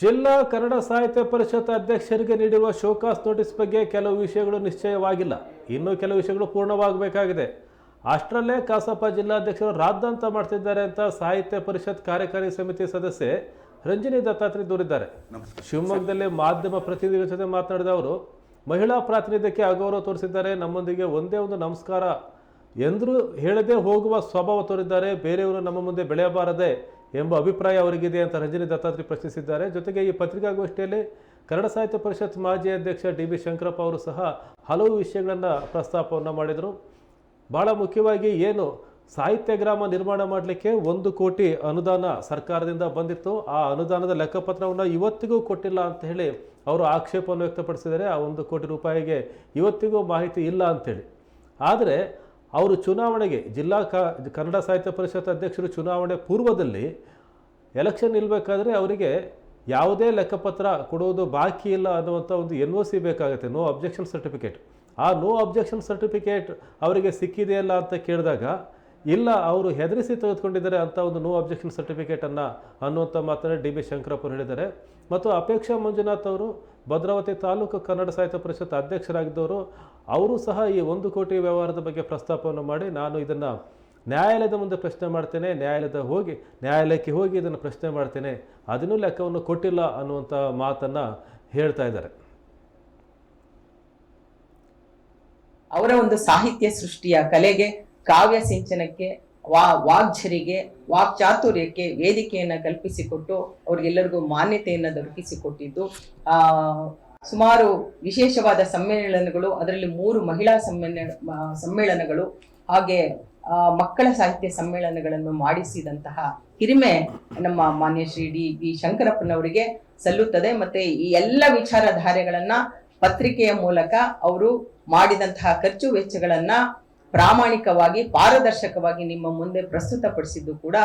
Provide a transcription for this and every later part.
ಜಿಲ್ಲಾ ಕನ್ನಡ ಸಾಹಿತ್ಯ ಪರಿಷತ್ ಅಧ್ಯಕ್ಷರಿಗೆ ನೀಡಿರುವ ಶೋಕಾಸ್ ನೋಟಿಸ್ ಬಗ್ಗೆ ಕೆಲವು ವಿಷಯಗಳು ನಿಶ್ಚಯವಾಗಿಲ್ಲ. ಇನ್ನೂ ಕೆಲವು ವಿಷಯಗಳು ಪೂರ್ಣವಾಗಬೇಕಾಗಿದೆ. ಅಷ್ಟರಲ್ಲೇ ಕಸಾಪ ಜಿಲ್ಲಾಧ್ಯಕ್ಷರು ರಾದ್ದಾಂತ ಮಾಡ್ತಿದ್ದಾರೆ ಅಂತ ಸಾಹಿತ್ಯ ಪರಿಷತ್ ಕಾರ್ಯಕಾರಿ ಸಮಿತಿ ಸದಸ್ಯೆ ರಂಜಿನಿ ದತ್ತಾತ್ರಿ ದೂರಿದ್ದಾರೆ. ಶಿವಮೊಗ್ಗದಲ್ಲಿ ಮಾಧ್ಯಮ ಪ್ರತಿನಿಧಿಗಳ ಜೊತೆ ಮಾತನಾಡಿದ ಅವರು ಮಹಿಳಾ ಪ್ರಾತಿನಿಧ್ಯಕ್ಕೆ ಅಗೌರವ ತೋರಿಸಿದ್ದಾರೆ. ನಮ್ಮೊಂದಿಗೆ ಒಂದೇ ಒಂದು ನಮಸ್ಕಾರ ಎಂದರೂ ಹೇಳದೆ ಹೋಗುವ ಸ್ವಭಾವ ತೋರಿದ್ದಾರೆ. ಬೇರೆಯವರು ನಮ್ಮ ಮುಂದೆ ಬೆಳೆಯಬಾರದೆ ಎಂಬ ಅಭಿಪ್ರಾಯ ಅವರಿಗಿದೆ ಅಂತ ರಂಜನಿ ದತ್ತಾತ್ರಿ ಪ್ರಶ್ನಿಸಿದ್ದಾರೆ. ಜೊತೆಗೆ ಈ ಪತ್ರಿಕಾಗೋಷ್ಠಿಯಲ್ಲಿ ಕನ್ನಡ ಸಾಹಿತ್ಯ ಪರಿಷತ್ ಮಾಜಿ ಅಧ್ಯಕ್ಷ ಡಿ ಬಿ ಶಂಕರಪ್ಪ ಅವರು ಸಹ ಹಲವು ವಿಷಯಗಳನ್ನು ಪ್ರಸ್ತಾಪವನ್ನು ಮಾಡಿದರು. ಭಾಳ ಮುಖ್ಯವಾಗಿ ಏನು ಸಾಹಿತ್ಯ ಗ್ರಾಮ ನಿರ್ಮಾಣ ಮಾಡಲಿಕ್ಕೆ ಒಂದು ಕೋಟಿ ಅನುದಾನ ಸರ್ಕಾರದಿಂದ ಬಂದಿತ್ತು. ಆ ಅನುದಾನದ ಲೆಕ್ಕಪತ್ರವನ್ನು ಇವತ್ತಿಗೂ ಕೊಟ್ಟಿಲ್ಲ ಅಂತ ಹೇಳಿ ಅವರು ಆಕ್ಷೇಪವನ್ನು ವ್ಯಕ್ತಪಡಿಸಿದರೆ ಆ ಒಂದು ಕೋಟಿ ರೂಪಾಯಿಗೆ ಇವತ್ತಿಗೂ ಮಾಹಿತಿ ಇಲ್ಲ ಅಂಥೇಳಿ ಆದರೆ ಅವರು ಚುನಾವಣೆಗೆ ಜಿಲ್ಲಾ ಕನ್ನಡ ಸಾಹಿತ್ಯ ಪರಿಷತ್ ಅಧ್ಯಕ್ಷರು ಚುನಾವಣೆ ಪೂರ್ವದಲ್ಲಿ ಎಲೆಕ್ಷನ್ ನಿಲ್ಲಬೇಕಾದ್ರೆ ಅವರಿಗೆ ಯಾವುದೇ ಲೆಕ್ಕಪತ್ರ ಕೊಡುವುದು ಬಾಕಿ ಇಲ್ಲ ಅನ್ನುವಂಥ ಒಂದು ಎನ್ ಒ ಸಿ ಬೇಕಾಗುತ್ತೆ. ನೋ ಅಬ್ಜೆಕ್ಷನ್ ಸರ್ಟಿಫಿಕೇಟ್ ಆ ನೋ ಅಬ್ಜೆಕ್ಷನ್ ಸರ್ಟಿಫಿಕೇಟ್ ಅವರಿಗೆ ಸಿಕ್ಕಿದೆಯಲ್ಲ ಅಂತ ಕೇಳಿದಾಗ ಇಲ್ಲ, ಅವರು ಹೆದರಿಸಿ ತೆಗೆದುಕೊಂಡಿದ್ದಾರೆ ಅಂತ ಒಂದು ನೋ ಅಬ್ಜೆಕ್ಷನ್ ಸರ್ಟಿಫಿಕೇಟನ್ನು ಅನ್ನುವಂಥ ಮಾತನ್ನು ಡಿ ಬಿ ಶಂಕರಪ್ಪ ಹೇಳಿದ್ದಾರೆ. ಮತ್ತು ಅಪೇಕ್ಷಾ ಮಂಜುನಾಥ್ ಅವರು ಭದ್ರಾವತಿ ತಾಲೂಕು ಕನ್ನಡ ಸಾಹಿತ್ಯ ಪರಿಷತ್ ಅಧ್ಯಕ್ಷರಾಗಿದ್ದವರು, ಅವರು ಸಹ ಈ ಒಂದು ಕೋಟಿ ವ್ಯವಹಾರದ ಬಗ್ಗೆ ಪ್ರಸ್ತಾಪವನ್ನು ಮಾಡಿ, ನಾನು ಇದನ್ನು ನ್ಯಾಯಾಲಯದ ಮುಂದೆ ಪ್ರಶ್ನೆ ಮಾಡ್ತೇನೆ, ನ್ಯಾಯಾಲಯದ ಹೋಗಿ, ನ್ಯಾಯಾಲಯಕ್ಕೆ ಹೋಗಿ ಇದನ್ನು ಪ್ರಶ್ನೆ ಮಾಡ್ತೇನೆ, ಅದನ್ನೂ ಲೆಕ್ಕವನ್ನು ಕೊಟ್ಟಿಲ್ಲ ಅನ್ನುವಂಥ ಮಾತನ್ನು ಹೇಳ್ತಾ ಇದ್ದಾರೆ. ಅವರ ಒಂದು ಸಾಹಿತ್ಯ ಸೃಷ್ಟಿಯ ಕಲೆಗೆ ಕಾವ್ಯ ಸಿಂಚನಕ್ಕೆ, ವಾ, ವಾಗ್ಝರಿಗೆ, ವಾಕ್ಚಾತುರ್ಯಕ್ಕೆ ವೇದಿಕೆಯನ್ನು ಕಲ್ಪಿಸಿಕೊಟ್ಟು ಅವ್ರಿಗೆಲ್ಲರಿಗೂ ಮಾನ್ಯತೆಯನ್ನು ದೊರಕಿಸಿಕೊಟ್ಟಿದ್ದು. ಸುಮಾರು ವಿಶೇಷವಾದ ಸಮ್ಮೇಳನಗಳು, ಅದರಲ್ಲಿ ಮೂರು ಮಹಿಳಾ ಸಮ್ಮೇಳನ ಸಮ್ಮೇಳನಗಳು, ಹಾಗೆ ಮಕ್ಕಳ ಸಾಹಿತ್ಯ ಸಮ್ಮೇಳನಗಳನ್ನು ಮಾಡಿಸಿದಂತಹ ಹಿರಿಮೆ ನಮ್ಮ ಮಾನ್ಯ ಶ್ರೀ ಡಿ ಬಿ ಶಂಕರಪ್ಪನವರಿಗೆ ಸಲ್ಲುತ್ತದೆ. ಮತ್ತೆ ಈ ಎಲ್ಲ ವಿಚಾರಧಾರೆಗಳನ್ನ ಪತ್ರಿಕೆಯ ಮೂಲಕ ಅವರು ಮಾಡಿದಂತಹ ಖರ್ಚು ವೆಚ್ಚಗಳನ್ನ ಪ್ರಾಮಾಣಿಕವಾಗಿ, ಪಾರದರ್ಶಕವಾಗಿ ನಿಮ್ಮ ಮುಂದೆ ಪ್ರಸ್ತುತಪಡಿಸಿದ್ದು ಕೂಡ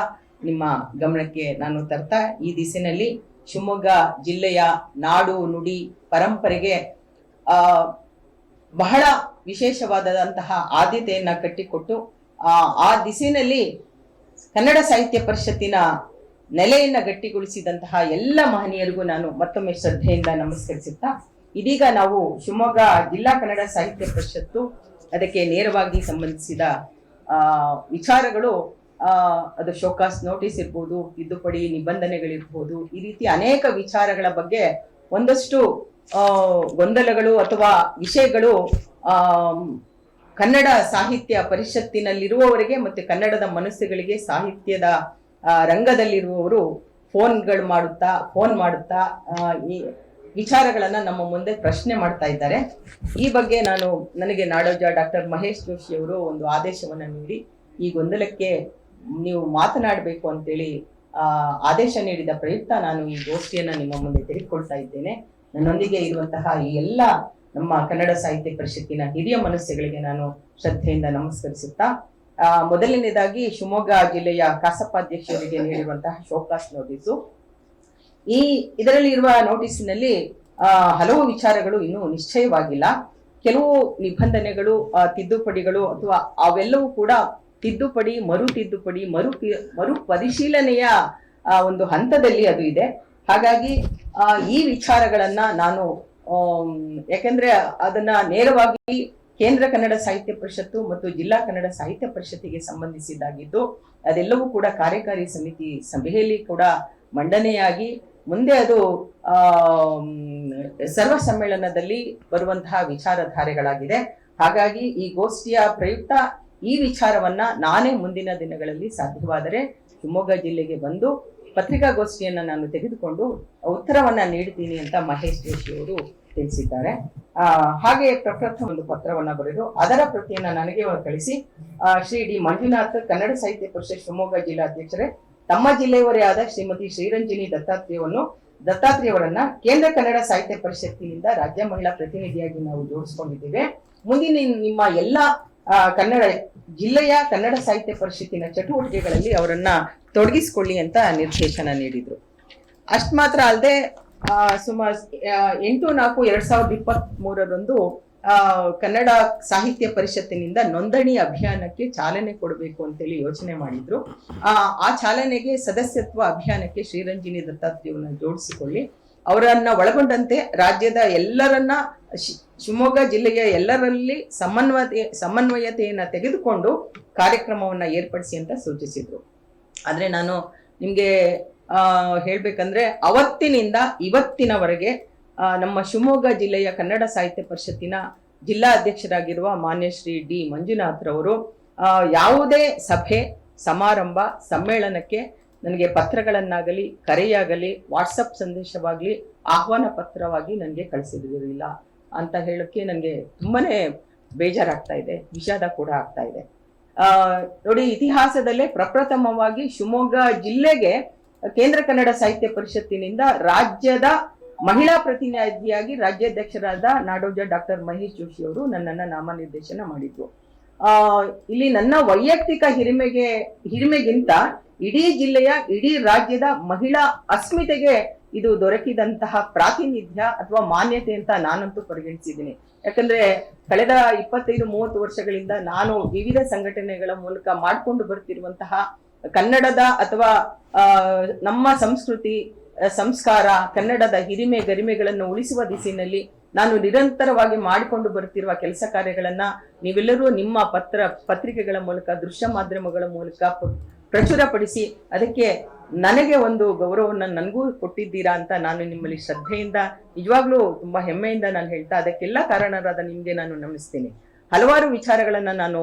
ನಿಮ್ಮ ಗಮನಕ್ಕೆ ನಾನು ತರ್ತಾ, ಈ ದಿಸಿನಲ್ಲಿ ಶಿವಮೊಗ್ಗ ಜಿಲ್ಲೆಯ ನಾಡು ನುಡಿ ಪರಂಪರೆಗೆ, ಆ, ಬಹಳ ವಿಶೇಷವಾದಂತಹ ಆದ್ಯತೆಯನ್ನ ಕಟ್ಟಿಕೊಟ್ಟು, ಆ ಆ ದಿಸೆಯಲ್ಲಿ ಕನ್ನಡ ಸಾಹಿತ್ಯ ಪರಿಷತ್ತಿನ ನೆಲೆಯನ್ನ ಗಟ್ಟಿಗೊಳಿಸಿದಂತಹ ಎಲ್ಲ ಮಹನೀಯರಿಗೂ ನಾನು ಮತ್ತೊಮ್ಮೆ ಶ್ರದ್ಧೆಯಿಂದ ನಮಸ್ಕರಿಸುತ್ತಾ, ಇದೀಗ ನಾವು ಶಿವಮೊಗ್ಗ ಜಿಲ್ಲಾ ಕನ್ನಡ ಸಾಹಿತ್ಯ ಪರಿಷತ್ತು ಅದಕ್ಕೆ ನೇರವಾಗಿ ಸಂಬಂಧಿಸಿದ ವಿಚಾರಗಳು ಅದು ಶೋಕಾಸ್ ನೋಟಿಸ್ ಇರ್ಬೋದು, ತಿದ್ದುಪಡಿ ನಿಬಂಧನೆಗಳಿರ್ಬೋದು, ಈ ರೀತಿ ಅನೇಕ ವಿಚಾರಗಳ ಬಗ್ಗೆ ಒಂದಷ್ಟು ಗೊಂದಲಗಳು ಅಥವಾ ವಿಷಯಗಳು ಕನ್ನಡ ಸಾಹಿತ್ಯ ಪರಿಷತ್ತಿನಲ್ಲಿರುವವರಿಗೆ ಮತ್ತು ಕನ್ನಡದ ಮನಸ್ಸುಗಳಿಗೆ ಸಾಹಿತ್ಯದ ರಂಗದಲ್ಲಿರುವವರು ಫೋನ್ಗಳು ಮಾಡುತ್ತಾ, ಫೋನ್ ಮಾಡುತ್ತಾ ಈ ವಿಚಾರಗಳನ್ನ ನಮ್ಮ ಮುಂದೆ ಪ್ರಶ್ನೆ ಮಾಡ್ತಾ ಇದ್ದಾರೆ. ಈ ಬಗ್ಗೆ ನಾನು ನನಗೆ ನಾಡೋಜ ಡಾಕ್ಟರ್ ಮಹೇಶ್ ಜೋಶಿ ಅವರು ಒಂದು ಆದೇಶವನ್ನ ನೀಡಿ. ಈ ಗೊಂದಲಕ್ಕೆ ನೀವು ಮಾತನಾಡಬೇಕು ಅಂತೇಳಿ, ಆ, ಆದೇಶ ನೀಡಿದ ಪ್ರಯುಕ್ತ ನಾನು ಈ ಗೋಷ್ಠಿಯನ್ನ ನಿಮ್ಮ ಮುಂದೆ ತೆಗೆದುಕೊಳ್ತಾ ಇದ್ದೇನೆ. ನನ್ನೊಂದಿಗೆ ಇರುವಂತಹ ಈ ಎಲ್ಲ ನಮ್ಮ ಕನ್ನಡ ಸಾಹಿತ್ಯ ಪರಿಷತ್ತಿನ ಹಿರಿಯ ಮನಸ್ಸುಗಳಿಗೆ ನಾನು ಶ್ರದ್ಧೆಯಿಂದ ನಮಸ್ಕರಿಸುತ್ತಾ ಮೊದಲನೇದಾಗಿ ಶಿವಮೊಗ್ಗ ಜಿಲ್ಲೆಯ ಕಸಪ ಅಧ್ಯಕ್ಷರಿಗೆ ನೀಡಿರುವಂತಹ ಶೋಕಾಸ್ ನೋಟಿಸು. ಈ ಇದರಲ್ಲಿ ಇರುವ ನೋಟಿಸಿನಲ್ಲಿ ಹಲವು ವಿಚಾರಗಳು ಇನ್ನೂ ನಿಶ್ಚಯವಾಗಿಲ್ಲ. ಕೆಲವು ನಿಬಂಧನೆಗಳು ತಿದ್ದುಪಡಿಗಳು ಅಥವಾ ಅವೆಲ್ಲವೂ ಕೂಡ ತಿದ್ದುಪಡಿ, ಮರು ತಿದ್ದುಪಡಿ, ಮರು ಮರು ಪರಿಶೀಲನೆಯ ಒಂದು ಹಂತದಲ್ಲಿ ಅದು ಇದೆ. ಹಾಗಾಗಿ ಈ ವಿಚಾರಗಳನ್ನ ನಾನು ಯಾಕಂದ್ರೆ ಅದನ್ನ ನೇರವಾಗಿ ಕೇಂದ್ರ ಕನ್ನಡ ಸಾಹಿತ್ಯ ಪರಿಷತ್ತು ಮತ್ತು ಜಿಲ್ಲಾ ಕನ್ನಡ ಸಾಹಿತ್ಯ ಪರಿಷತ್ತಿಗೆ ಸಂಬಂಧಿಸಿದ್ದಾಗಿದ್ದು, ಅದೆಲ್ಲವೂ ಕೂಡ ಕಾರ್ಯಕಾರಿ ಸಮಿತಿ ಸಭೆಯಲ್ಲಿ ಕೂಡ ಮಂಡನೆಯಾಗಿ ಮುಂದೆ ಅದು ಸರ್ವ ಸಮ್ಮೇಳನದಲ್ಲಿ ಬರುವಂತಹ ವಿಚಾರಧಾರೆಗಳಾಗಿದೆ. ಹಾಗಾಗಿ ಈ ಗೋಷ್ಠಿಯ ಪ್ರಯುಕ್ತ ಈ ವಿಚಾರವನ್ನ ನಾನೇ ಮುಂದಿನ ದಿನಗಳಲ್ಲಿ ಸಾಧ್ಯವಾದರೆ ಶಿವಮೊಗ್ಗ ಜಿಲ್ಲೆಗೆ ಬಂದು ಪತ್ರಿಕಾಗೋಷ್ಠಿಯನ್ನ ನಾನು ತೆಗೆದುಕೊಂಡು ಉತ್ತರವನ್ನ ನೀಡ್ತೀನಿ ಅಂತ ಮಹೇಶ್ ಜೋಶಿ ಅವರು ತಿಳಿಸಿದ್ದಾರೆ. ಹಾಗೆ ಪ್ರಪ್ರಥಮ ಒಂದು ಪತ್ರವನ್ನ ಬರೆದು ಅದರ ಪ್ರತಿಯನ್ನ ನನಗೆ ಅವರು ಕಳಿಸಿ. ಶ್ರೀ ಡಿ ಮಂಜುನಾಥ್ ಕನ್ನಡ ಸಾಹಿತ್ಯ ಪರಿಷತ್ ಶಿವಮೊಗ್ಗ ಜಿಲ್ಲಾಧ್ಯಕ್ಷರೇ ತಮ್ಮ ಜಿಲ್ಲೆಯವರೇ ಆದ ಶ್ರೀಮತಿ ಶ್ರೀರಂಜಿನಿ ದತ್ತಾತ್ರೇಯವನ್ನು ದತ್ತಾತ್ರೇಯವರನ್ನ ಕೇಂದ್ರ ಕನ್ನಡ ಸಾಹಿತ್ಯ ಪರಿಷತ್ತಿನಿಂದ ರಾಜ್ಯ ಮಹಿಳಾ ಪ್ರತಿನಿಧಿಯಾಗಿ ನಾವು ಜೋಡಿಸಿಕೊಂಡಿದ್ದೇವೆ. ಮುಂದಿನ ನಿಮ್ಮ ಎಲ್ಲ ಕನ್ನಡ, ಜಿಲ್ಲೆಯ ಕನ್ನಡ ಸಾಹಿತ್ಯ ಪರಿಷತ್ತಿನ ಚಟುವಟಿಕೆಗಳಲ್ಲಿ ಅವರನ್ನ ತೊಡಗಿಸಿಕೊಳ್ಳಿ ಅಂತ ನಿರ್ದೇಶನ ನೀಡಿದ್ರು. ಅಷ್ಟು ಮಾತ್ರ ಅಲ್ಲದೆ ಸುಮಾರು ಎಂಟು ನಾಲ್ಕು ಎರಡ್ ಸಾವಿರದ ಇಪ್ಪತ್ತ್ ಮೂರರಂದು ಕನ್ನಡ ಸಾಹಿತ್ಯ ಪರಿಷತ್ತಿನಿಂದ ನೋಂದಣಿ ಅಭಿಯಾನಕ್ಕೆ ಚಾಲನೆ ಕೊಡಬೇಕು ಅಂತೇಳಿ ಯೋಚನೆ ಮಾಡಿದ್ರು. ಆ ಚಾಲನೆಗೆ ಸದಸ್ಯತ್ವ ಅಭಿಯಾನಕ್ಕೆ ಶ್ರೀರಂಜಿನಿ ದತ್ತಾತ್ರೇಯವನ್ನ ಜೋಡಿಸಿಕೊಳ್ಳಿ. ಅವರನ್ನ ಒಳಗೊಂಡಂತೆ ರಾಜ್ಯದ ಎಲ್ಲರನ್ನ ಶಿವಮೊಗ್ಗ ಜಿಲ್ಲೆಯ ಎಲ್ಲರಲ್ಲಿ ಸಮನ್ವಯತೆ, ಸಮನ್ವಯತೆಯನ್ನ ತೆಗೆದುಕೊಂಡು ಕಾರ್ಯಕ್ರಮವನ್ನ ಏರ್ಪಡಿಸಿ ಅಂತ ಸೂಚಿಸಿದ್ರು. ಆದ್ರೆ ನಾನು ನಿಮ್ಗೆ, ಆ, ಹೇಳ್ಬೇಕಂದ್ರೆ ಅವತ್ತಿನಿಂದ ಇವತ್ತಿನವರೆಗೆ ನಮ್ಮ ಶಿವಮೊಗ್ಗ ಜಿಲ್ಲೆಯ ಕನ್ನಡ ಸಾಹಿತ್ಯ ಪರಿಷತ್ತಿನ ಜಿಲ್ಲಾ ಅಧ್ಯಕ್ಷರಾಗಿರುವ ಮಾನ್ಯ ಶ್ರೀ ಡಿ ಮಂಜುನಾಥ್ರವರು ಯಾವುದೇ ಸಭೆ, ಸಮಾರಂಭ, ಸಮ್ಮೇಳನಕ್ಕೆ ನನಗೆ ಪತ್ರಗಳನ್ನಾಗಲಿ, ಕರೆಯಾಗಲಿ, ವಾಟ್ಸಪ್ ಸಂದೇಶವಾಗಲಿ, ಆಹ್ವಾನ ಪತ್ರವಾಗಿ ನನಗೆ ಕಳಿಸಿದಿರಲಿಲ್ಲ ಅಂತ ಹೇಳೋಕ್ಕೆ ನನಗೆ ತುಂಬಾ ಬೇಜಾರಾಗ್ತಾ ಇದೆ, ವಿಷಾದ ಕೂಡ ಆಗ್ತಾ ಇದೆ. ನೋಡಿ, ಇತಿಹಾಸದಲ್ಲೇ ಪ್ರಪ್ರಥಮವಾಗಿ ಶಿವಮೊಗ್ಗ ಜಿಲ್ಲೆಗೆ ಕೇಂದ್ರ ಕನ್ನಡ ಸಾಹಿತ್ಯ ಪರಿಷತ್ತಿನಿಂದ ರಾಜ್ಯದ ಮಹಿಳಾ ಪ್ರತಿನಿಧಿಯಾಗಿ ರಾಜ್ಯಾಧ್ಯಕ್ಷರಾದ ನಾಡೋಜ ಡಾಕ್ಟರ್ ಮಹೇಶ್ ಜೋಶಿ ಅವರು ನನ್ನನ್ನ ನಾಮನಿರ್ದೇಶನ ಮಾಡಿದ್ರು. ಇಲ್ಲಿ ನನ್ನ ವೈಯಕ್ತಿಕ ಹಿರಿಮೆಗೆ, ಹಿರಿಮೆಗಿಂತ ಇಡೀ ಜಿಲ್ಲೆಯ, ಇಡೀ ರಾಜ್ಯದ ಮಹಿಳಾ ಅಸ್ಮಿತೆಗೆ ಇದು ದೊರಕಿದಂತಹ ಪ್ರಾತಿನಿಧ್ಯ ಅಥವಾ ಮಾನ್ಯತೆ ಅಂತ ನಾನಂತೂ ಪರಿಗಣಿಸಿದ್ದೀನಿ. ಯಾಕಂದ್ರೆ ಕಳೆದ ಇಪ್ಪತ್ತೈದು, ಮೂವತ್ತು ವರ್ಷಗಳಿಂದ ನಾನು ವಿವಿಧ ಸಂಘಟನೆಗಳ ಮೂಲಕ ಮಾಡ್ಕೊಂಡು ಬರ್ತಿರುವಂತಹ ಕನ್ನಡದ ಅಥವಾ ನಮ್ಮ ಸಂಸ್ಕೃತಿ ಸಂಸ್ಕಾರ, ಕನ್ನಡದ ಹಿರಿಮೆ ಗರಿಮೆಗಳನ್ನು ಉಳಿಸುವ ದಿಸೆಯಲ್ಲಿ ನಾನು ನಿರಂತರವಾಗಿ ಮಾಡಿಕೊಂಡು ಬರುತ್ತಿರುವ ಕೆಲಸ ಕಾರ್ಯಗಳನ್ನ ನೀವೆಲ್ಲರೂ ನಿಮ್ಮ ಪತ್ರ, ಪತ್ರಿಕೆಗಳ ಮೂಲಕ, ದೃಶ್ಯ ಮಾಧ್ಯಮಗಳ ಮೂಲಕ ಪ್ರಚುರಪಡಿಸಿ ಅದಕ್ಕೆ ನನಗೆ ಒಂದು ಗೌರವವನ್ನು ನನಗೂ ಕೊಟ್ಟಿದ್ದೀರಾ ಅಂತ ನಾನು ನಿಮ್ಮಲ್ಲಿ ಶ್ರದ್ಧೆಯಿಂದ, ನಿಜವಾಗ್ಲೂ ತುಂಬಾ ಹೆಮ್ಮೆಯಿಂದ ನಾನು ಹೇಳ್ತಾ, ಅದಕ್ಕೆಲ್ಲ ಕಾರಣರಾದ ನಿಮಗೆ ನಾನು ನಮಿಸ್ತೀನಿ. ಹಲವಾರು ವಿಚಾರಗಳನ್ನ ನಾನು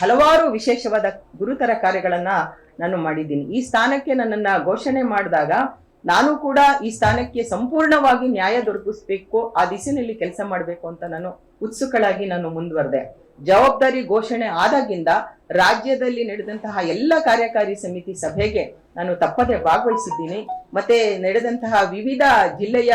ಹಲವಾರು ವಿಶೇಷವಾದ ಗುರುತರ ಕಾರ್ಯಗಳನ್ನ ನಾನು ಮಾಡಿದ್ದೀನಿ. ಈ ಸ್ಥಾನಕ್ಕೆ ನನ್ನನ್ನ ಘೋಷಣೆ ಮಾಡಿದಾಗ ನಾನು ಕೂಡ ಈ ಸ್ಥಾನಕ್ಕೆ ಸಂಪೂರ್ಣವಾಗಿ ನ್ಯಾಯ ದೊರಕಿಸ್ಬೇಕು, ಆ ದಿಸಿನಲ್ಲಿ ಕೆಲಸ ಮಾಡಬೇಕು ಅಂತ ನಾನು ಉತ್ಸುಕಳಾಗಿ ನಾನು ಮುಂದುವರೆದೆ. ಜವಾಬ್ದಾರಿ ಘೋಷಣೆ ಆದಾಗಿಂದ ರಾಜ್ಯದಲ್ಲಿ ನಡೆದಂತಹ ಎಲ್ಲ ಕಾರ್ಯಕಾರಿ ಸಮಿತಿ ಸಭೆಗೆ ನಾನು ತಪ್ಪದೆ ಭಾಗವಹಿಸಿದ್ದೀನಿ. ಮತ್ತೆ ನಡೆದಂತಹ ವಿವಿಧ ಜಿಲ್ಲೆಯ